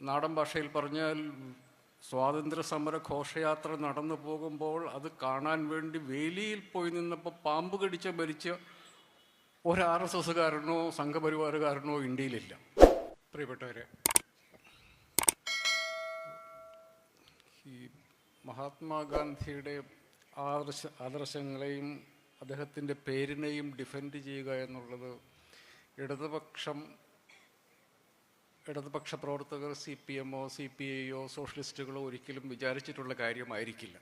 നാടൻ ഭാഷയിൽ പറഞ്ഞാൽ സ്വാതന്ത്ര്യ സമര ഘോഷയാത്ര നടന്നു പോകുമ്പോൾ അത് കാണാൻ വേണ്ടി വേലിയിൽ പോയി നിന്നപ്പോൾ പാമ്പ് കടിച്ച മരിച്ച ഒരു ആർ എസ് എസ്സുകാരനോ സംഘപരിവാറുകാരനോ ഇന്ത്യയിലില്ല. പ്രിയപ്പെട്ടവരെ ഈ മഹാത്മാഗാന്ധിയുടെ ആദർശ ആദർശങ്ങളെയും അദ്ദേഹത്തിന്റെ പേരിനെയും ഡിഫെൻഡ് ചെയ്യുക എന്നുള്ളത് ഇടതുപക്ഷം ഇടതുപക്ഷ പ്രവർത്തകർ സി പി എമ്മോ സി പി ഐയോ സോഷ്യലിസ്റ്റുകളോ ഒരിക്കലും വിചാരിച്ചിട്ടുള്ള കാര്യമായിരിക്കില്ല.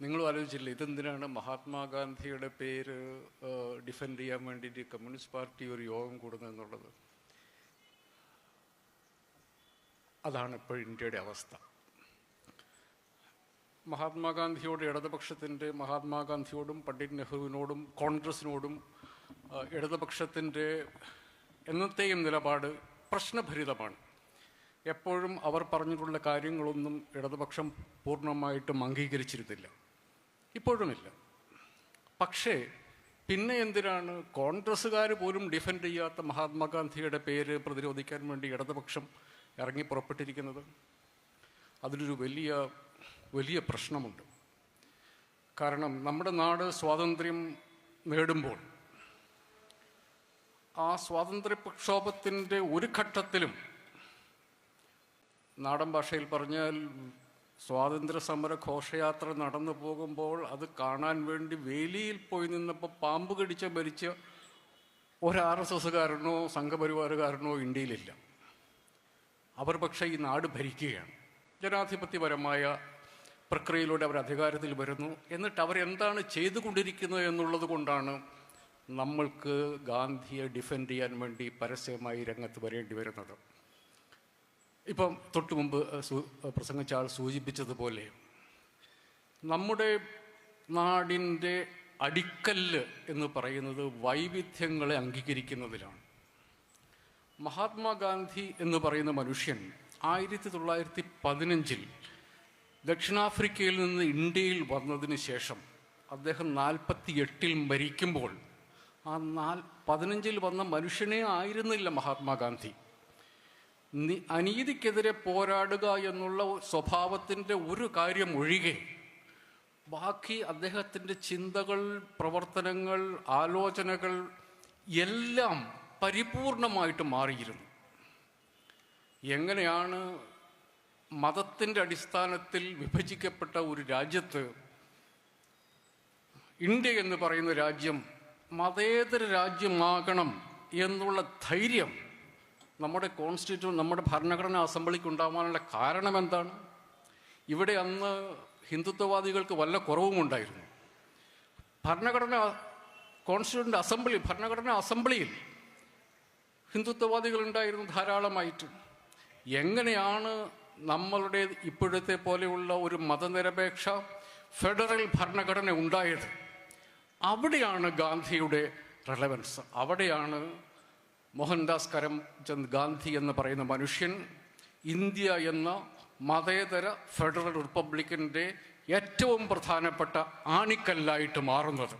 നിങ്ങളും ആലോചിച്ചില്ല ഇതെന്തിനാണ് മഹാത്മാഗാന്ധിയുടെ പേര് ഡിഫെൻഡ് ചെയ്യാൻ വേണ്ടിയിട്ട് കമ്മ്യൂണിസ്റ്റ് പാർട്ടി ഒരു യോഗം കൂടുന്നതെന്നുള്ളത് അതാണ് ഇപ്പോൾ ഇന്ത്യയുടെ അവസ്ഥ. മഹാത്മാഗാന്ധിയോട് ഇടതുപക്ഷത്തിന്റെ മഹാത്മാഗാന്ധിയോടും പണ്ഡിറ്റ് നെഹ്റുവിനോടും കോൺഗ്രസിനോടും ഇടതുപക്ഷത്തിന്റെ എന്നത്തെയും നിലപാട് പ്രശ്നഭരിതമാണ്. എപ്പോഴും അവർ പറഞ്ഞിട്ടുള്ള കാര്യങ്ങളൊന്നും ഇടതുപക്ഷം പൂർണമായിട്ടും അംഗീകരിച്ചിരുന്നില്ല. ഇപ്പോഴുമില്ല. പക്ഷേ പിന്നെ എന്തിനാണ് കോൺഗ്രസ്സുകാർ പോലും ഡിഫെൻഡ് ചെയ്യാത്ത മഹാത്മാഗാന്ധിയുടെ പേര് പ്രതിരോധിക്കാൻ വേണ്ടി ഇടതുപക്ഷം ഇറങ്ങി പുറപ്പെട്ടിരിക്കുന്നത്? അതിലൊരു വലിയ വലിയ പ്രശ്നമുണ്ട്. കാരണം നമ്മുടെ നാട് സ്വാതന്ത്ര്യം നേടുമ്പോൾ ആ സ്വാതന്ത്ര്യ പ്രക്ഷോഭത്തിന്റെ ഒരു ഘട്ടത്തിലും നാടൻ ഭാഷയിൽ പറഞ്ഞാൽ സ്വാതന്ത്ര്യ സമര ഘോഷയാത്ര നടന്നു പോകുമ്പോൾ അത് കാണാൻ വേണ്ടി വേലിയിൽ പോയി നിന്നപ്പോൾ പാമ്പ് കടിച്ച മരിച്ച ഒരു ആർ എസ് എസ്സുകാരനോ സംഘപരിവാറുകാരനോ ഇന്ത്യയിലില്ല. അവർ പക്ഷേ ഈ നാട് ഭരിക്കുകയാണ്. ജനാധിപത്യപരമായ പ്രക്രിയയിലൂടെ അവർ അധികാരത്തിൽ വരുന്നു. എന്നിട്ട് അവരെന്താണ് ചെയ്തുകൊണ്ടിരിക്കുന്നത് എന്നുള്ളത് കൊണ്ടാണ് നമ്മൾക്ക് ഗാന്ധിയെ ഡിഫെൻഡ് ചെയ്യാൻ വേണ്ടി പരസ്യമായി രംഗത്ത് വരേണ്ടി വരുന്നത്. ഇപ്പം തൊട്ടു മുമ്പ് പ്രസംഗിച്ച ആൾ സൂചിപ്പിച്ചതുപോലെ നമ്മുടെ നാടിന്റെ അടിക്കല്ല് എന്ന് പറയുന്നത് വൈവിധ്യങ്ങളെ അംഗീകരിക്കുന്നതിലാണ്. മഹാത്മാഗാന്ധി എന്ന് പറയുന്ന മനുഷ്യൻ ആയിരത്തി തൊള്ളായിരത്തി പതിനഞ്ചിൽ ദക്ഷിണാഫ്രിക്കയിൽ നിന്ന് ഇന്ത്യയിൽ വന്നതിന് ശേഷം അദ്ദേഹം നാൽപ്പത്തി എട്ടിൽ മരിക്കുമ്പോൾ ആ നാൽ പതിനഞ്ചിൽ വന്ന മനുഷ്യനെ ആയിരുന്നില്ല മഹാത്മാഗാന്ധി. അനീതിക്കെതിരെ പോരാടുക എന്നുള്ള സ്വഭാവത്തിന്റെ ഒരു കാര്യം ഒഴികെ ബാക്കി അദ്ദേഹത്തിന്റെ ചിന്തകൾ പ്രവർത്തനങ്ങൾ ആലോചനകൾ എല്ലാം പരിപൂർണമായിട്ട് മാറിയിരുന്നു. എങ്ങനെയാണ് മതത്തിന്റെ അടിസ്ഥാനത്തിൽ വിഭജിക്കപ്പെട്ട ഒരു രാജ്യത്ത് ഇന്ത്യ എന്ന് പറയുന്ന രാജ്യം മതേതര രാജ്യമാകണം എന്നുള്ള ധൈര്യം നമ്മുടെ കോൺസ്റ്റിറ്റ്യൂ നമ്മുടെ ഭരണഘടനാ അസംബ്ലിക്ക് ഉണ്ടാകാനുള്ള കാരണം എന്താണ്? ഇവിടെ അന്ന് ഹിന്ദുത്വവാദികൾക്ക് വല്ല കുറവും ഉണ്ടായിരുന്നു. ഭരണഘടന കോൺസ്റ്റിറ്റ്യൂന്റ് അസംബ്ലി ഭരണഘടനാ അസംബ്ലിയിൽ ഹിന്ദുത്വവാദികൾ ഉണ്ടായിരുന്നു ധാരാളമായിട്ട്. എങ്ങനെയാണ് നമ്മളുടെ ഇപ്പോഴത്തെ പോലെയുള്ള ഒരു മതനിരപേക്ഷ ഫെഡറൽ ഭരണഘടന ഉണ്ടായത്? അവിടെയാണ് ഗാന്ധിയുടെ റെലവൻസ് അവിടെയാണ് മോഹൻദാസ് കരംചന്ദ് ഗാന്ധി എന്ന് പറയുന്ന മനുഷ്യൻ ഇന്ത്യ എന്ന മതേതര ഫെഡറൽ റിപ്പബ്ലിക്കിന്റെ ഏറ്റവും പ്രധാനപ്പെട്ട ആണിക്കല്ലായിട്ട് മാറുന്നത്.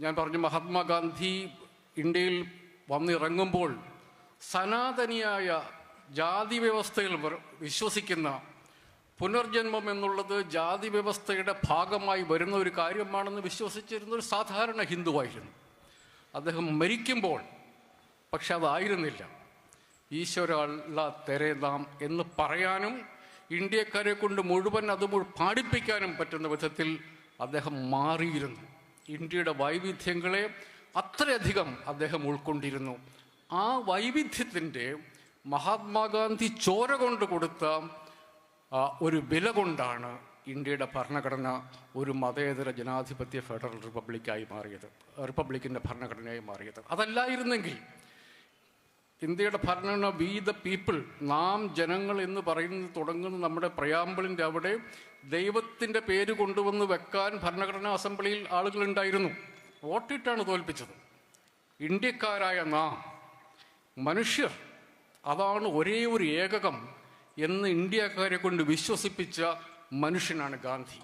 ഞാൻ പറഞ്ഞു മഹാത്മാഗാന്ധി ഇന്ത്യയിൽ വന്നിറങ്ങുമ്പോൾ സനാതനിയായ ജാതി വ്യവസ്ഥയിൽ വിശ്വസിക്കുന്ന പുനർജന്മം എന്നുള്ളത് ജാതി വ്യവസ്ഥയുടെ ഭാഗമായി വരുന്ന ഒരു കാര്യമാണെന്ന് വിശ്വസിച്ചിരുന്ന ഒരു സാധാരണ ഹിന്ദുവായിരുന്നു. അദ്ദേഹം മരിക്കുമ്പോൾ പക്ഷെ അതായിരുന്നില്ല. ഈശ്വരള്ള തെരെ നാം എന്ന് പറയാനും ഇന്ത്യക്കാരെ കൊണ്ട് മുഴുവൻ അത് പാടിപ്പിക്കാനും പറ്റുന്ന വിധത്തിൽ അദ്ദേഹം മാറിയിരുന്നു. ഇന്ത്യയുടെ വൈവിധ്യങ്ങളെ അത്രയധികം അദ്ദേഹം ഉൾക്കൊണ്ടിരുന്നു. ആ വൈവിധ്യത്തിന്റെ മഹാത്മാഗാന്ധി ചോര കൊണ്ട് കൊടുത്ത ഒരു വില കൊണ്ടാണ് ഇന്ത്യയുടെ ഭരണഘടന ഒരു മതേതര ജനാധിപത്യ ഫെഡറൽ റിപ്പബ്ലിക്കായി മാറിയത് റിപ്പബ്ലിക്കിന്റെ ഭരണഘടനയായി മാറിയത്. അതല്ലായിരുന്നെങ്കിൽ ഇന്ത്യയുടെ ഭരണഘടന വി ദ പീപ്പിൾ നാം ജനങ്ങൾ എന്ന് പറയുന്നത് തുടങ്ങുന്ന നമ്മുടെ പ്രയാമ്പിളിന്റെ അവിടെ ദൈവത്തിന്റെ പേര് കൊണ്ടുവന്ന് വെക്കാൻ ഭരണഘടനാ അസംബ്ലിയിൽ ആളുകളുണ്ടായിരുന്നു വോട്ടിട്ടാണ് തോൽപ്പിച്ചത്? ഇന്ത്യക്കാരായ നാം മനുഷ്യർ അതാണ് ഒരേ ഒരു ഏകകം. എന്ന് ഇന്ത്യക്കാരെ കൊണ്ട് വിശ്വസിപ്പിച്ച മനുഷ്യനാണ് ഗാന്ധി.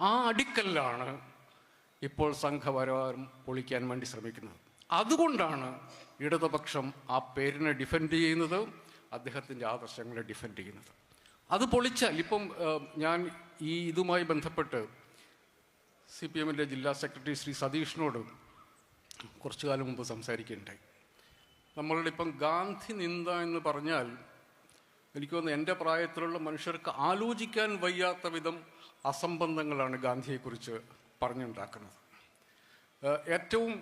ആ അടിക്കല്ലാണ് ഇപ്പോൾ സംഘപരിവാരം പൊളിക്കാൻ വേണ്ടി ശ്രമിക്കുന്നത്. അതുകൊണ്ടാണ് ഇടതുപക്ഷം ആ പേരിനെ ഡിഫെൻഡ് ചെയ്യുന്നത് അദ്ദേഹത്തിന്റെ ആദർശങ്ങളെ ഡിഫെൻഡ് ചെയ്യുന്നത്. അത് പൊളിച്ചാൽ ഇപ്പം ഞാൻ ഈ ഇതുമായി ബന്ധപ്പെട്ട് സി പി എമ്മിന്റെ ജില്ലാ സെക്രട്ടറി ശ്രീ സതീഷിനോട് കുറച്ചു കാലം മുമ്പ് സംസാരിക്കുകയുണ്ടായി. നമ്മളുടെ ഇപ്പം ഗാന്ധി നിന്ദ എന്ന് പറഞ്ഞാൽ എനിക്ക് തോന്നുന്നു എന്റെ പ്രായത്തിലുള്ള മനുഷ്യർക്ക് ആലോചിക്കാൻ വയ്യാത്ത വിധം അസംബന്ധങ്ങളാണ് ഗാന്ധിയെക്കുറിച്ച് പറഞ്ഞുണ്ടാക്കുന്നത്. ഏറ്റവും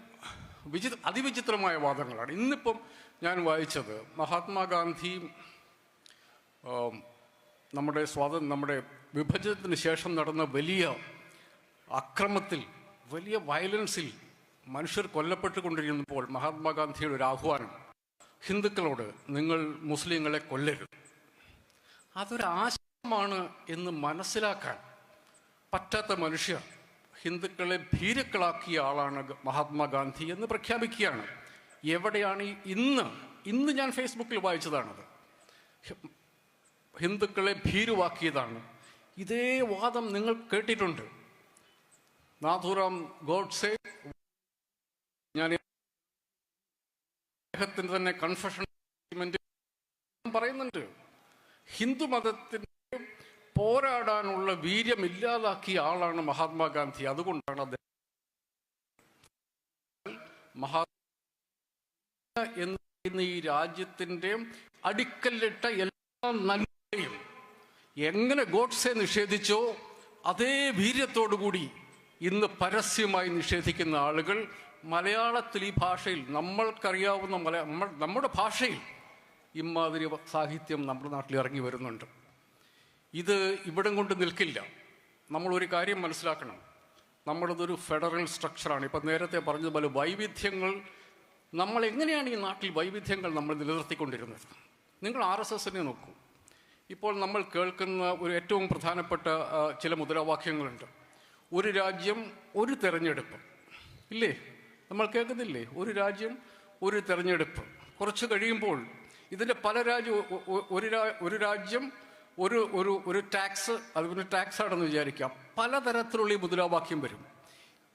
വിചിത്ര അതിവിചിത്രമായ വാദങ്ങളാണ്. ഇന്നിപ്പം ഞാൻ വായിച്ചത് മഹാത്മാഗാന്ധി നമ്മുടെ സ്വാതന്ത്ര്യ നമ്മുടെ വിഭജനത്തിന് ശേഷം നടന്ന വലിയ അക്രമത്തിൽ വലിയ വയലൻസിൽ മനുഷ്യർ കൊല്ലപ്പെട്ടുകൊണ്ടിരുന്നപ്പോൾ മഹാത്മാഗാന്ധിയുടെ ഒരു ആഹ്വാനം ഹിന്ദുക്കളോട് നിങ്ങൾ മുസ്ലിങ്ങളെ കൊല്ലരുത്. അതൊരു ആശയമാണ് എന്ന് മനസ്സിലാക്കാൻ പറ്റാത്ത മനുഷ്യർ ഹിന്ദുക്കളെ ഭീരുക്കളാക്കിയ ആളാണ് മഹാത്മാഗാന്ധി എന്ന് പ്രഖ്യാപിക്കുകയാണ്. എവിടെയാണ് ഇന്ന് ഇന്ന് ഞാൻ ഫേസ്ബുക്കിൽ വായിച്ചതാണത്. ഹിന്ദുക്കളെ ഭീരുവാക്കിയതാണ്. ഇതേ വാദം നിങ്ങൾ കേട്ടിട്ടുണ്ട്. നാഥുറാം ഗോഡ്സെ ഞാൻ അദ്ദേഹത്തിന് തന്നെ കൺഫഷൻ പറയുന്നുണ്ട്. ഹിന്ദു മതത്തിന്റെ പോരാടാനുള്ള വീര്യം ഇല്ലാതാക്കിയ ആളാണ് മഹാത്മാഗാന്ധി. അതുകൊണ്ടാണ് അദ്ദേഹം മഹാത്മാ എന്ന് ഈ രാജ്യത്തിന്റെ അടിക്കല്ലിട്ട എല്ലാ നന്മയും എങ്ങനെ ഗോഡ്സെ നിഷേധിച്ചോ അതേ വീര്യത്തോടുകൂടി ഇന്ന് പരസ്യമായി നിഷേധിക്കുന്ന ആളുകൾ മലയാളത്തിൽ ഈ ഭാഷയിൽ നമ്മൾക്കറിയാവുന്ന മല നമ്മുടെ ഭാഷയിൽ ഇമാതിരി സാഹിത്യം നമ്മുടെ നാട്ടിൽ ഇറങ്ങി വരുന്നുണ്ട്. ഇത് ഇവിടം കൊണ്ട് നിൽക്കില്ല. നമ്മളൊരു കാര്യം മനസ്സിലാക്കണം. നമ്മളതൊരു ഫെഡറൽ സ്ട്രക്ചറാണ്. ഇപ്പം നേരത്തെ പറഞ്ഞതുപോലെ വൈവിധ്യങ്ങൾ നമ്മൾ എങ്ങനെയാണ് ഈ നാട്ടിൽ വൈവിധ്യങ്ങൾ നമ്മൾ നിലനിർത്തിക്കൊണ്ടിരുന്നത്? നിങ്ങൾ ആർ എസ് എസിനെ നോക്കൂ. ഇപ്പോൾ നമ്മൾ കേൾക്കുന്ന ഒരു ഏറ്റവും പ്രധാനപ്പെട്ട ചില മുദ്രാവാക്യങ്ങളുണ്ട്. ഒരു രാജ്യം ഒരു തെരഞ്ഞെടുപ്പ്. ഇല്ലേ? നമ്മൾ കേൾക്കുന്നില്ലേ? ഒരു രാജ്യം ഒരു തെരഞ്ഞെടുപ്പ്. കുറച്ച് കഴിയുമ്പോൾ ഇതിന്റെ പല രാജ്യം ഒരു ഒരു രാജ്യം ഒരു ഒരു ഒരു ടാക്സ് അതുപോലെ ടാക്സ് ആണെന്ന് വിചാരിക്കാം. പലതരത്തിലുള്ള ഈ മുദ്രാവാക്യം വരും.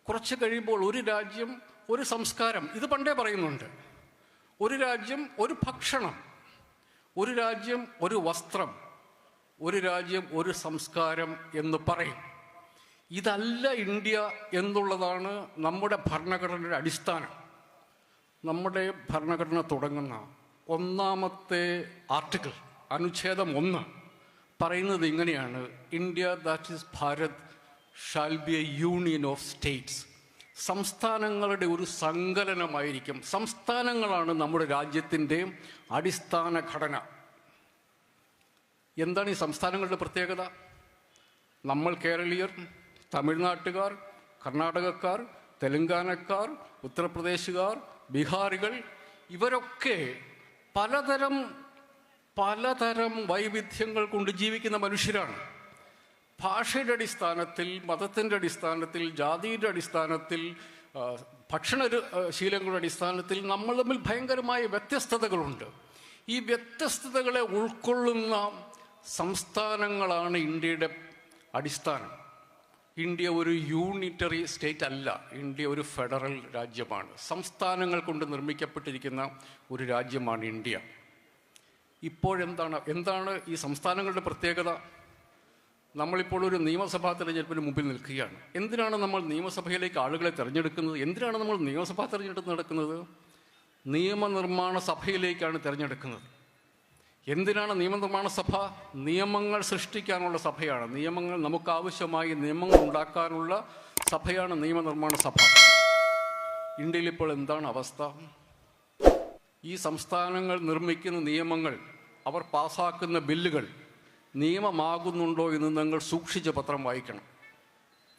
കുറച്ച് കഴിയുമ്പോൾ ഒരു രാജ്യം ഒരു സംസ്കാരം ഇത് പണ്ടേ പറയുന്നുണ്ട്. ഒരു രാജ്യം ഒരു ഭക്ഷണം ഒരു രാജ്യം ഒരു വസ്ത്രം ഒരു രാജ്യം ഒരു സംസ്കാരം എന്ന് പറയും. ഇതല്ല ഇന്ത്യ എന്നുള്ളതാണ് നമ്മുടെ ഭരണഘടനയുടെ അടിസ്ഥാനം. നമ്മുടെ ഭരണഘടന തുടങ്ങുന്ന ഒന്നാമത്തെ ആർട്ടിക്കിൾ അനുച്ഛേദം ഒന്ന് പറയുന്നത് ഇങ്ങനെയാണ്. India that is Bharat shall be a union of states. സംസ്ഥാനങ്ങളുടെ ഒരു സങ്കലനമായിരിക്കും. സംസ്ഥാനങ്ങളാണ് നമ്മുടെ രാജ്യത്തിന്റെ അടിസ്ഥാന ഘടന. എന്താണ് ഈ സംസ്ഥാനങ്ങളുടെ പ്രത്യേകത? നമ്മൾ കേരളീയർ തമിഴ്നാട്ടുകാർ കർണാടകക്കാർ തെലുങ്കാനക്കാർ ഉത്തർപ്രദേശുകാർ ബീഹാറികൾ ഇവരൊക്കെ പലതരം പലതരം വൈവിധ്യങ്ങൾ കൊണ്ട് ജീവിക്കുന്ന മനുഷ്യരാണ്. ഭാഷയുടെ അടിസ്ഥാനത്തിൽ മതത്തിന്റെ അടിസ്ഥാനത്തിൽ ജാതിയുടെ അടിസ്ഥാനത്തിൽ ഭക്ഷണ ശീലങ്ങളുടെ അടിസ്ഥാനത്തിൽ നമ്മൾ തമ്മിൽ ഭയങ്കരമായ വ്യത്യസ്തതകളുണ്ട്. ഈ വ്യത്യസ്തതകളെ ഉൾക്കൊള്ളുന്ന സംസ്ഥാനങ്ങളാണ് ഇന്ത്യയുടെ അടിസ്ഥാനം. ഇന്ത്യ ഒരു യൂണിറ്ററി സ്റ്റേറ്റ് അല്ല. ഇന്ത്യ ഒരു ഫെഡറൽ രാജ്യമാണ്. സംസ്ഥാനങ്ങൾ കൊണ്ട് നിർമ്മിക്കപ്പെട്ടിരിക്കുന്ന ഒരു രാജ്യമാണ് ഇന്ത്യ. ഇപ്പോഴെന്താണ്? എന്താണ് ഈ സംസ്ഥാനങ്ങളുടെ പ്രത്യേകത? നമ്മളിപ്പോൾ ഒരു നിയമസഭാ തെരഞ്ഞെടുപ്പിന് മുമ്പിൽ നിൽക്കുകയാണ്. എന്തിനാണ് നമ്മൾ നിയമസഭയിലേക്ക് ആളുകളെ തിരഞ്ഞെടുക്കുന്നത്? എന്തിനാണ് നമ്മൾ നിയമസഭാ തെരഞ്ഞെടുപ്പ് നടക്കുന്നത്? നിയമനിർമ്മാണ സഭയിലേക്കാണ് തിരഞ്ഞെടുക്കുന്നത്. എന്തിനാണ് നിയമനിർമ്മാണ സഭ നിയമങ്ങൾ സൃഷ്ടിക്കാനുള്ള സഭയാണ്? നിയമങ്ങൾ നമുക്ക് ആവശ്യമായി നിയമങ്ങൾ ഉണ്ടാക്കാനുള്ള സഭയാണ് നിയമനിർമ്മാണ സഭ. ഇന്ത്യയിൽ ഇപ്പോൾ എന്താണ് അവസ്ഥ? ഈ സംസ്ഥാനങ്ങൾ നിർമ്മിക്കുന്ന നിയമങ്ങൾ അവർ പാസാക്കുന്ന ബില്ലുകൾ നിയമമാകുന്നുണ്ടോ എന്ന് നിങ്ങൾ സൂക്ഷിച്ച് പത്രം വായിക്കണം.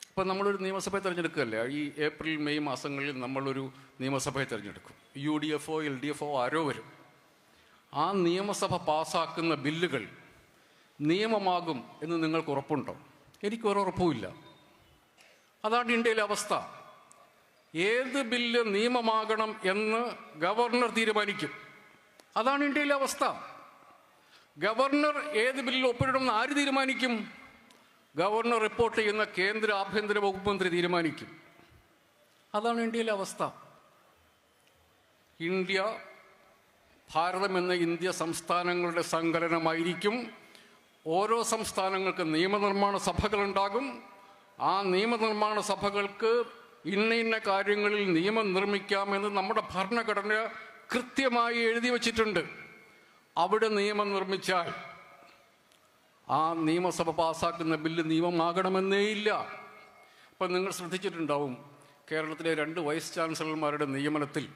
ഇപ്പം നമ്മളൊരു നിയമസഭയെ തിരഞ്ഞെടുക്കുകയല്ലേ? ഈ ഏപ്രിൽ മെയ് മാസങ്ങളിൽ നമ്മളൊരു നിയമസഭയെ തിരഞ്ഞെടുക്കും. യു ഡി എഫ് ഒ എൽ ഡി എഫ് ഒ ആരോ വരും. ആ നിയമസഭ പാസാക്കുന്ന ബില്ലുകൾ നിയമമാകും എന്ന് നിങ്ങൾക്ക് ഉറപ്പുണ്ടോ? എനിക്ക് ഒരു ഉറപ്പുമില്ല. അതാണ് ഇന്ത്യയിലെ അവസ്ഥ. ഏത് ബില്ല് നിയമമാകണം എന്ന് ഗവർണർ തീരുമാനിക്കും. അതാണ് ഇന്ത്യയിലെ അവസ്ഥ. ഗവർണർ ഏത് ബില്ലിൽ ഒപ്പിടണമെന്ന് ആര് തീരുമാനിക്കും? ഗവർണർ റിപ്പോർട്ട് ചെയ്യുന്ന കേന്ദ്ര ആഭ്യന്തര വകുപ്പ് മന്ത്രി തീരുമാനിക്കും. അതാണ് ഇന്ത്യയിലെ അവസ്ഥ. ഇന്ത്യ ഭാരതം എന്ന ഇന്ത്യ സംസ്ഥാനങ്ങളുടെ സങ്കലനമായിരിക്കും ഓരോ സംസ്ഥാനങ്ങൾക്ക് നിയമനിർമ്മാണ സഭകളുണ്ടാകും. ആ നിയമനിർമ്മാണ സഭകൾക്ക് ഇന്ന ഇന്ന കാര്യങ്ങളിൽ നിയമം നിർമ്മിക്കാമെന്ന് നമ്മുടെ ഭരണഘടന കൃത്യമായി എഴുതി വച്ചിട്ടുണ്ട്. അവിടെ നിയമം നിർമ്മിച്ചാൽ ആ നിയമസഭ പാസാക്കുന്ന ബില്ല് നിയമമാകണമെന്നേ ഇല്ല. അപ്പം നിങ്ങൾ ശ്രദ്ധിച്ചിട്ടുണ്ടാവും കേരളത്തിലെ രണ്ട് വൈസ് ചാൻസലർമാരുടെ നിയമനത്തിൽ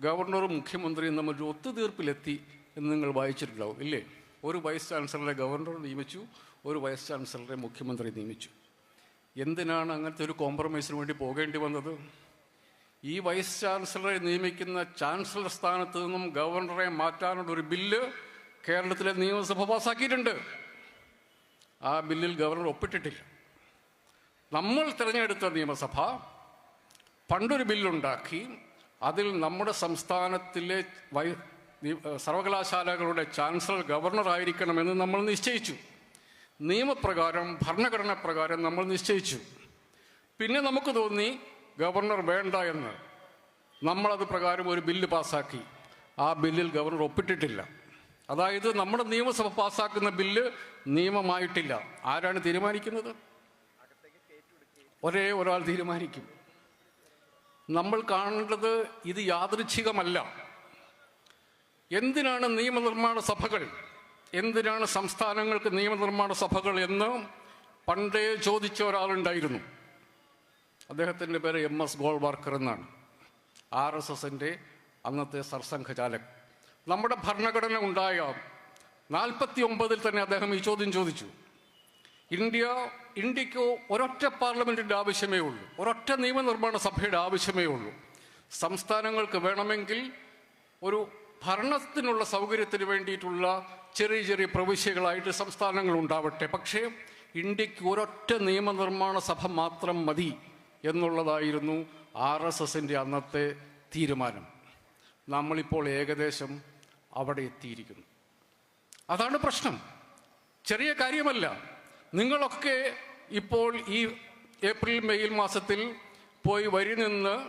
ഗവർണറും മുഖ്യമന്ത്രിയും നമ്മൾ ഒരു ഒത്തുതീർപ്പിലെത്തി എന്ന് നിങ്ങൾ വായിച്ചിട്ടുണ്ടാവും ഇല്ലേ? ഒരു വൈസ് ചാൻസലറെ ഗവർണർ നിയമിച്ചു ഒരു വൈസ് ചാൻസലറെ മുഖ്യമന്ത്രി നിയമിച്ചു. എന്തിനാണ് അങ്ങനത്തെ ഒരു കോംപ്രമൈസിന് വേണ്ടി പോകേണ്ടി വന്നത്? ഈ വൈസ് ചാൻസലറെ നിയമിക്കുന്ന ചാൻസലർ സ്ഥാനത്ത് നിന്നും ഗവർണറെ മാറ്റാനുള്ള ഒരു ബില്ല് കേരളത്തിലെ നിയമസഭ പാസാക്കിയിട്ടുണ്ട്. ആ ബില്ലിൽ ഗവർണർ ഒപ്പിട്ടിട്ടില്ല. നമ്മൾ തിരഞ്ഞെടുത്ത നിയമസഭ പണ്ടൊരു ബില്ലുണ്ടാക്കി അതിൽ നമ്മുടെ സംസ്ഥാനത്തിലെ വൈ സർവകലാശാലകളുടെ ചാൻസലർ ഗവർണർ ആയിരിക്കണമെന്ന് നമ്മൾ നിശ്ചയിച്ചു. നിയമപ്രകാരം ഭരണഘടന പ്രകാരം നമ്മൾ നിശ്ചയിച്ചു. പിന്നെ നമുക്ക് തോന്നി ഗവർണർ വേണ്ട എന്ന്. നമ്മളത് പ്രകാരം ഒരു ബില്ല് പാസ്സാക്കി. ആ ബില്ലിൽ ഗവർണർ ഒപ്പിട്ടിട്ടില്ല. അതായത് നമ്മുടെ നിയമസഭ പാസ്സാക്കുന്ന ബില്ല് നിയമമായിട്ടില്ല. ആരാണ് തീരുമാനിക്കുന്നത്? ഒരേ ഒരാൾ തീരുമാനിക്കും. നമ്മൾ കാണേണ്ടത് ഇത് യാദൃച്ഛികമല്ല. എന്തിനാണ് നിയമനിർമ്മാണ സഭകൾ? എന്തിനാണ് സംസ്ഥാനങ്ങൾക്ക് നിയമനിർമ്മാണ സഭകൾ എന്ന് പണ്ടേ ചോദിച്ച ഒരാളുണ്ടായിരുന്നു. അദ്ദേഹത്തിന്റെ പേര് എം എസ് ഗോൾവാർക്കർ എന്നാണ്. ആർ എസ് എസിന്റെ അന്നത്തെ സർസംഘചാലക് നമ്മുടെ ഭരണഘടന ഉണ്ടായ നാൽപ്പത്തി ഒമ്പതിൽ തന്നെ അദ്ദേഹം ഈ ചോദ്യം ചോദിച്ചു. ഇന്ത്യ ഇന്ത്യയ്ക്ക് ഒരൊറ്റ പാർലമെന്റിന്റെ ആവശ്യമേ ഉള്ളൂ. ഒരൊറ്റ നിയമനിർമ്മാണ സഭയുടെ ആവശ്യമേ ഉള്ളൂ. സംസ്ഥാനങ്ങൾക്ക് വേണമെങ്കിൽ ഒരു ഭരണത്തിനുള്ള സൗകര്യത്തിന് വേണ്ടിയിട്ടുള്ള ചെറിയ ചെറിയ പ്രവിശ്യകളായിട്ട് സംസ്ഥാനങ്ങൾ ഉണ്ടാവട്ടെ. പക്ഷേ ഇന്ത്യയ്ക്ക് ഒരൊറ്റ നിയമനിർമ്മാണ സഭ മാത്രം മതി എന്നുള്ളതായിരുന്നു ആർ എസ് എസിന്റെ അന്നത്തെ തീരുമാനം. നമ്മളിപ്പോൾ ഏകദേശം അവിടെ എത്തിയിരിക്കുന്നു. അതാണ് പ്രശ്നം. ചെറിയ കാര്യമല്ല. നിങ്ങളൊക്കെ ഇപ്പോൾ ഈ ഏപ്രിൽ മെയ് മാസത്തിൽ പോയി വരി നിന്ന്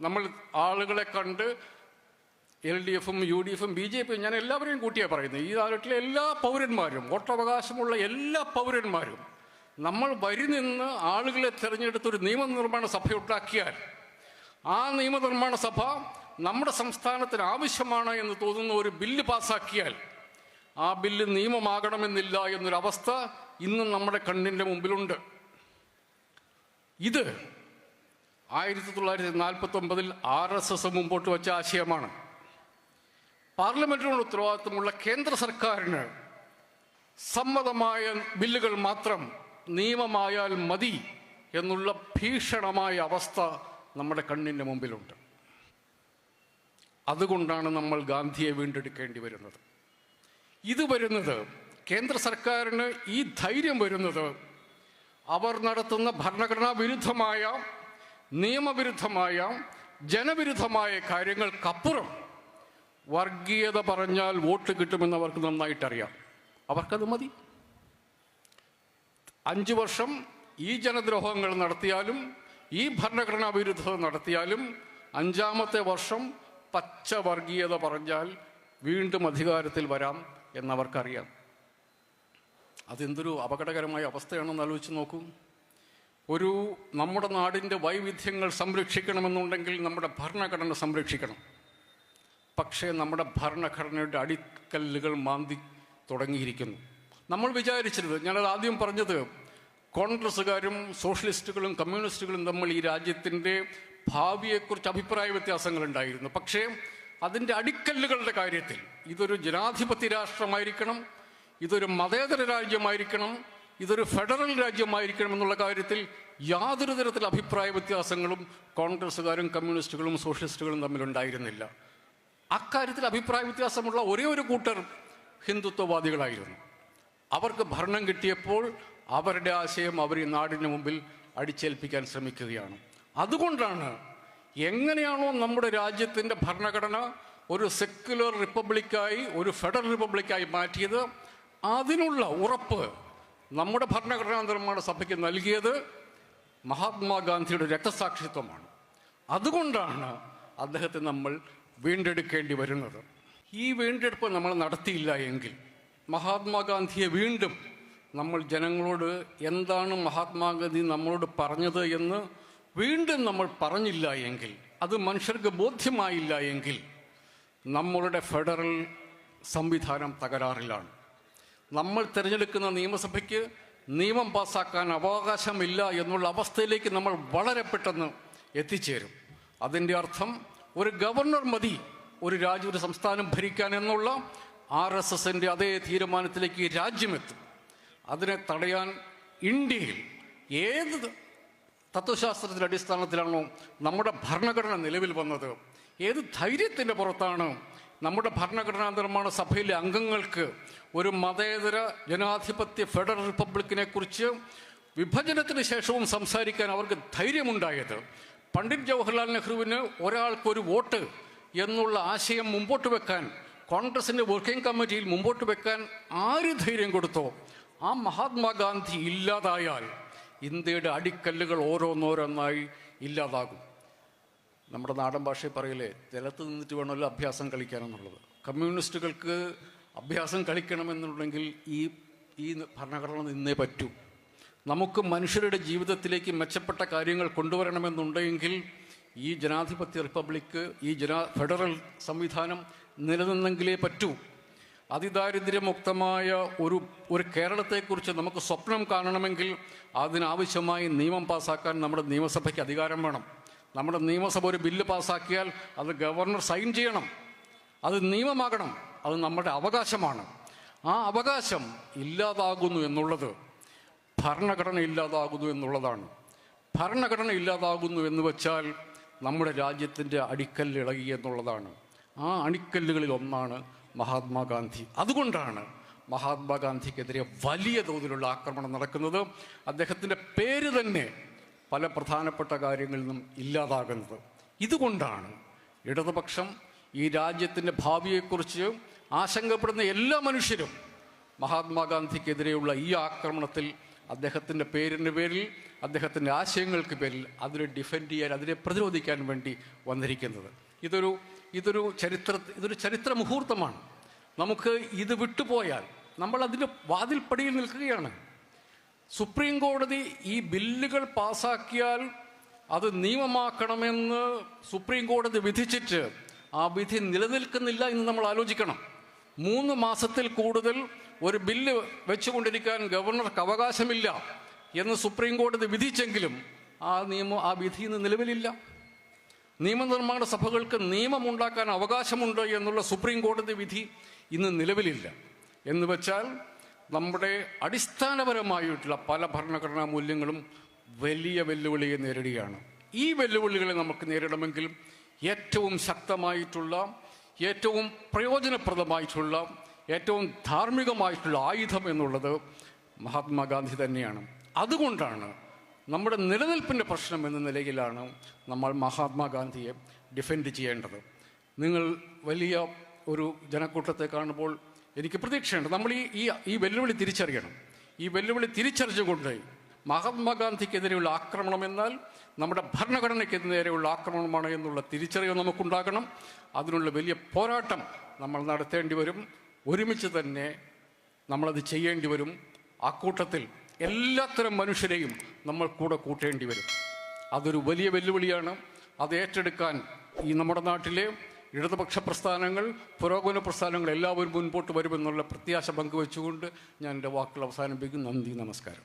നമ്മൾ ആളുകളെ കണ്ട് എൽ ഡി എഫും യു ഡി എഫും ബി ജെ പിയും ഞാൻ എല്ലാവരെയും കൂട്ടിയാണ് പറയുന്നത്. ഈ നാട്ടിലെ എല്ലാ പൗരന്മാരും വോട്ടവകാശമുള്ള എല്ലാ പൗരന്മാരും നമ്മൾ വരി നിന്ന് ആളുകളെ തിരഞ്ഞെടുത്തൊരു നിയമനിർമ്മാണ സഭ ഉണ്ടാക്കിയാൽ ആ നിയമനിർമ്മാണ സഭ നമ്മുടെ സംസ്ഥാനത്തിന് ആവശ്യമാണ് എന്ന് തോന്നുന്ന ഒരു ബില്ല് പാസ്സാക്കിയാൽ ആ ബില്ല് നിയമമാകണമെന്നില്ല എന്നൊരവസ്ഥ ഇന്നും നമ്മുടെ കണ്ണിന്റെ മുമ്പിലുണ്ട്. ഇത് ആയിരത്തി തൊള്ളായിരത്തി നാൽപ്പത്തി ഒമ്പതിൽ ആർ എസ് എസ് മുമ്പോട്ട് വെച്ച ആശയമാണ്. പാർലമെന്റിനോട് ഉത്തരവാദിത്തമുള്ള കേന്ദ്ര സർക്കാരിന് സമ്മതമായ ബില്ലുകൾ മാത്രം നിയമമായാൽ മതി എന്നുള്ള ഭീഷണമായ അവസ്ഥ നമ്മുടെ കണ്ണിന്റെ മുമ്പിലുണ്ട്. അതുകൊണ്ടാണ് നമ്മൾ ഗാന്ധിയെ വീണ്ടെടുക്കേണ്ടി വരുന്നത്. ഇത് വരുന്നത് കേന്ദ്ര സർക്കാരിന് ഈ ധൈര്യം വരുന്നത് അവർ നടത്തുന്ന ഭരണഘടനാ വിരുദ്ധമായ നിയമവിരുദ്ധമായ ജനവിരുദ്ധമായ കാര്യങ്ങൾക്കപ്പുറം വർഗീയത പറഞ്ഞാൽ വോട്ട് കിട്ടുമെന്ന് അവർക്ക് നന്നായിട്ടറിയാം. അവർക്കത് മതി. അഞ്ചു വർഷം ഈ ജനദ്രോഹങ്ങൾ നടത്തിയാലും ഈ ഭരണഘടനാ വിരുദ്ധത നടത്തിയാലും അഞ്ചാമത്തെ വർഷം പച്ച വർഗീയത പറഞ്ഞാൽ വീണ്ടും അധികാരത്തിൽ വരാം എന്നവർക്കറിയാം. അതെന്തൊരു അപകടകരമായ അവസ്ഥയാണെന്ന് ആലോചിച്ച് നോക്കൂ. ഒരു നമ്മുടെ നാടിന്റെ വൈവിധ്യങ്ങൾ സംരക്ഷിക്കണമെന്നുണ്ടെങ്കിൽ നമ്മുടെ ഭരണഘടന സംരക്ഷിക്കണം. പക്ഷേ നമ്മുടെ ഭരണഘടനയുടെ അടിക്കല്ലുകൾ മാന്തി തുടങ്ങിയിരിക്കുന്നു. നമ്മൾ വിചാരിച്ചിരുന്നത് ഞാനത് ആദ്യം പറഞ്ഞത് കോൺഗ്രസ്സുകാരും സോഷ്യലിസ്റ്റുകളും കമ്മ്യൂണിസ്റ്റുകളും തമ്മിൽ ഈ രാജ്യത്തിന്റെ ഭാവിയെക്കുറിച്ച് അഭിപ്രായ വ്യത്യാസങ്ങളുണ്ടായിരുന്നു പക്ഷേ അതിന്റെ അടിക്കല്ലുകളുടെ കാര്യത്തിൽ ഇതൊരു ജനാധിപത്യ രാഷ്ട്രമായിരിക്കണം ഇതൊരു മതേതര രാജ്യമായിരിക്കണം ഇതൊരു ഫെഡറൽ രാജ്യമായിരിക്കണം എന്നുള്ള കാര്യത്തിൽ യാതൊരു തരത്തിൽ അഭിപ്രായ വ്യത്യാസങ്ങളും കോൺഗ്രസ്സുകാരും കമ്മ്യൂണിസ്റ്റുകളും സോഷ്യലിസ്റ്റുകളും തമ്മിലുണ്ടായിരുന്നില്ല. അക്കാര്യത്തിൽ അഭിപ്രായ വ്യത്യാസമുള്ള ഒരേ ഒരു കൂട്ടർ ഹിന്ദുത്വവാദികളായിരുന്നു. അവർക്ക് ഭരണം കിട്ടിയപ്പോൾ അവരുടെ ആശയം അവർ ഈ നാടിന് മുമ്പിൽ അടിച്ചേൽപ്പിക്കാൻ ശ്രമിക്കുകയാണ്. അതുകൊണ്ടാണ് എങ്ങനെയാണോ നമ്മുടെ രാജ്യത്തിന്റെ ഭരണഘടന ഒരു സെക്യുലർ റിപ്പബ്ലിക്കായി ഒരു ഫെഡറൽ റിപ്പബ്ലിക്കായി മാറ്റിയത്. അതിനുള്ള ഉറപ്പ് നമ്മുടെ ഭരണഘടനാ നിർമ്മാണ സഭയ്ക്ക് നൽകിയത് മഹാത്മാഗാന്ധിയുടെ രക്തസാക്ഷിത്വമാണ്. അതുകൊണ്ടാണ് അദ്ദേഹത്തെ നമ്മൾ വീണ്ടെടുക്കേണ്ടി വരുന്നത്. ഈ വീണ്ടെടുപ്പ് നമ്മൾ നടത്തിയില്ല എങ്കിൽ മഹാത്മാഗാന്ധിയെ വീണ്ടും നമ്മൾ ജനങ്ങളോട് എന്താണ് മഹാത്മാഗാന്ധി നമ്മളോട് പറഞ്ഞത് എന്ന് വീണ്ടും നമ്മൾ പറഞ്ഞില്ല എങ്കിൽ അത് മനുഷ്യർക്ക് ബോധ്യമായില്ല എങ്കിൽ നമ്മളുടെ ഫെഡറൽ സംവിധാനം തകരാറിലാണ്. നമ്മൾ തിരഞ്ഞെടുക്കുന്ന നിയമസഭയ്ക്ക് നിയമം പാസ്സാക്കാൻ അവകാശമില്ല എന്നുള്ള അവസ്ഥയിലേക്ക് നമ്മൾ വളരെ പെട്ടെന്ന് എത്തിച്ചേരും. അതിന്റെ അർത്ഥം ഒരു ഗവർണർ മതി ഒരു രാജ്യം ഒരു സംസ്ഥാനം ഭരിക്കാൻ എന്നുള്ള ആർ എസ് എസിന്റെ അതേ തീരുമാനത്തിലേക്ക് രാജ്യമെത്തും അതിനെ തടയാൻ ഇന്ത്യയിൽ ഏത് തത്വശാസ്ത്രത്തിന്റെ അടിസ്ഥാനത്തിലാണോ നമ്മുടെ ഭരണഘടന നിലവിൽ വന്നത്? ഏത് ധൈര്യത്തിന്റെ പുറത്താണ് നമ്മുടെ ഭരണഘടനാ നിർമ്മാണ സഭയിലെ അംഗങ്ങൾക്ക് ഒരു മതേതര ജനാധിപത്യ ഫെഡറൽ റിപ്പബ്ലിക്കിനെ കുറിച്ച് വിഭജനത്തിന് ശേഷവും സംസാരിക്കാൻ അവർക്ക് ധൈര്യമുണ്ടായത് പണ്ഡിറ്റ് ജവഹർലാൽ നെഹ്റുവിന് ഒരാൾക്കൊരു വോട്ട് എന്നുള്ള ആശയം മുമ്പോട്ട് വെക്കാൻ കോൺഗ്രസിന്റെ വർക്കിംഗ് കമ്മിറ്റിയിൽ മുമ്പോട്ട് വെക്കാൻ ആര് ധൈര്യം കൊടുത്തോ ആ മഹാത്മാഗാന്ധി ഇല്ലാതായാൽ ഇന്ത്യയുടെ അടിക്കല്ലുകൾ ഓരോന്നോരോന്നായി ഇല്ലാതാകും. നമ്മുടെ നാടൻ ഭാഷയിൽ പറയില്ലേ ജലത്ത് നിന്നിട്ട് വേണമല്ലോ അഭ്യാസം കളിക്കാനെന്നുള്ളത് കമ്മ്യൂണിസ്റ്റുകൾക്ക് അഭ്യാസം കളിക്കണമെന്നുണ്ടെങ്കിൽ ഈ ഈ ഭരണഘടന നിന്നേ പറ്റൂ. നമുക്ക് മനുഷ്യരുടെ ജീവിതത്തിലേക്ക് മെച്ചപ്പെട്ട കാര്യങ്ങൾ കൊണ്ടുവരണമെന്നുണ്ടെങ്കിൽ ഈ ജനാധിപത്യ റിപ്പബ്ലിക്ക് ഈ ജനാ ഫെഡറൽ സംവിധാനം നിലനിന്നെങ്കിലേ പറ്റൂ. അതിദാരിദ്ര്യമുക്തമായ ഒരു ഒരു കേരളത്തെക്കുറിച്ച് നമുക്ക് സ്വപ്നം കാണണമെങ്കിൽ അതിനാവശ്യമായി നിയമം പാസ്സാക്കാൻ നമ്മുടെ നിയമസഭയ്ക്ക് അധികാരം വേണം. നമ്മുടെ നിയമസഭ ഒരു ബില്ല് പാസ്സാക്കിയാൽ അത് ഗവർണർ സൈൻ ചെയ്യണം. അത് നിയമമാകണം. അത് നമ്മുടെ അവകാശമാണ്. ആ അവകാശം ഇല്ലാതാകുന്നു എന്നുള്ളത് ഭരണഘടന ഇല്ലാതാകുന്നു എന്നുള്ളതാണ്. ഭരണഘടന ഇല്ലാതാകുന്നു എന്ന് വെച്ചാൽ നമ്മുടെ രാജ്യത്തിന്റെ അടിക്കല്ല് ഇളകി എന്നുള്ളതാണ്. ആ അണിക്കല്ലുകളിൽ ഒന്നാണ് മഹാത്മാഗാന്ധി. അതുകൊണ്ടാണ് മഹാത്മാഗാന്ധിക്കെതിരെ വലിയ തോതിലുള്ള ആക്രമണം നടക്കുന്നത്. അദ്ദേഹത്തിന്റെ പേര് തന്നെ പല പ്രധാനപ്പെട്ട കാര്യങ്ങളിൽ നിന്നും ഇല്ലാതാകുന്നത്. ഇതുകൊണ്ടാണ് ഇടതുപക്ഷം ഈ രാജ്യത്തിന്റെ ഭാവിയെക്കുറിച്ച് ആശങ്കപ്പെടുന്ന എല്ലാ മനുഷ്യരും മഹാത്മാഗാന്ധിക്കെതിരെയുള്ള ഈ ആക്രമണത്തിൽ അദ്ദേഹത്തിന്റെ പേരിന്റെ പേരിൽ അദ്ദേഹത്തിന്റെ ആശയങ്ങൾക്ക് പേരിൽ അതിനെ ഡിഫെൻഡ് ചെയ്യാൻ അതിനെ പ്രതിരോധിക്കാൻ വേണ്ടി വന്നിരിക്കുന്നത്. ഇതൊരു ഇതൊരു ചരിത്ര ഇതൊരു ചരിത്ര മുഹൂർത്തമാണ്. നമുക്ക് ഇത് വിട്ടുപോയാൽ നമ്മൾ അതിന്റെ വാതിൽപ്പടിയിൽ നിൽക്കുകയാണ്. സുപ്രീം കോടതി ഈ ബില്ലുകൾ പാസാക്കിയാൽ അത് നിയമമാക്കണമെന്ന് സുപ്രീം കോടതി വിധിച്ചിട്ട് ആ വിധി നിലനിൽക്കുന്നില്ല എന്ന് നമ്മൾ ആലോചിക്കണം. മൂന്ന് മാസത്തിൽ കൂടുതൽ ഒരു ബില്ല് വെച്ചുകൊണ്ടിരിക്കാൻ ഗവർണർക്ക് അവകാശമില്ല എന്ന് സുപ്രീം കോടതി വിധിച്ചെങ്കിലും ആ നിയമം ആ വിധി ഇന്ന് നിലവിലില്ല. നിയമനിർമ്മാണ സഭകൾക്ക് നിയമമുണ്ടാക്കാൻ അവകാശമുണ്ട് എന്നുള്ള സുപ്രീം കോടതി വിധി ഇന്ന് നിലവിലില്ല. എന്ന് വെച്ചാൽ നമ്മുടെ അടിസ്ഥാനപരമായിട്ടുള്ള പല ഭരണഘടനാ മൂല്യങ്ങളും വലിയ വെല്ലുവിളിയെ നേരിടുകയാണ്. ഈ വെല്ലുവിളികളെ നമുക്ക് നേരിടണമെങ്കിൽ ഏറ്റവും ശക്തമായിട്ടുള്ള ഏറ്റവും പ്രയോജനപ്രദമായിട്ടുള്ള ഏറ്റവും ധാർമ്മികമായിട്ടുള്ള ആയുധം എന്നുള്ളത് മഹാത്മാഗാന്ധി തന്നെയാണ്. അതുകൊണ്ടാണ് നമ്മുടെ നിലനിൽപ്പിന്റെ പ്രശ്നം എന്ന നിലയിലാണ് നമ്മൾ മഹാത്മാഗാന്ധിയെ ഡിഫെൻഡ് ചെയ്യേണ്ടത്. നിങ്ങൾ വലിയ ഒരു ജനക്കൂട്ടത്തെ കാണുമ്പോൾ എനിക്ക് പ്രതീക്ഷയുണ്ട്. നമ്മൾ ഈ ഈ ഈ വെല്ലുവിളി തിരിച്ചറിയണം. ഈ വെല്ലുവിളി തിരിച്ചറിഞ്ഞുകൊണ്ട് മഹാത്മാഗാന്ധിക്കെതിരെയുള്ള ആക്രമണം എന്നാൽ നമ്മുടെ ഭരണഘടനയ്ക്ക് ഭരണഘടനയ്ക്കെതിരെയുള്ള ആക്രമണമാണ് എന്നുള്ള തിരിച്ചറിവ് നമുക്കുണ്ടാകണം. അതിനുള്ള വലിയ പോരാട്ടം നമ്മൾ നടത്തേണ്ടി വരും. ഒരുമിച്ച് തന്നെ നമ്മളത് ചെയ്യേണ്ടി വരും. ആ കൂട്ടത്തിൽ എല്ലാത്തരം മനുഷ്യരെയും നമ്മൾ കൂടെ കൂട്ടേണ്ടി വരും. അതൊരു വലിയ വെല്ലുവിളിയാണ്. അത് ഏറ്റെടുക്കാൻ ഈ നമ്മുടെ നാട്ടിലെ ഇടതുപക്ഷ പ്രസ്ഥാനങ്ങൾ പുരോഗമന പ്രസ്ഥാനങ്ങൾ എല്ലാവരും മുൻപോട്ട് വരുമെന്നുള്ള പ്രത്യാശ പങ്കുവെച്ചുകൊണ്ട് ഞാൻ എന്റെ വാക്കുകൾ അവസാനിപ്പിക്കും നന്ദി നമസ്കാരം.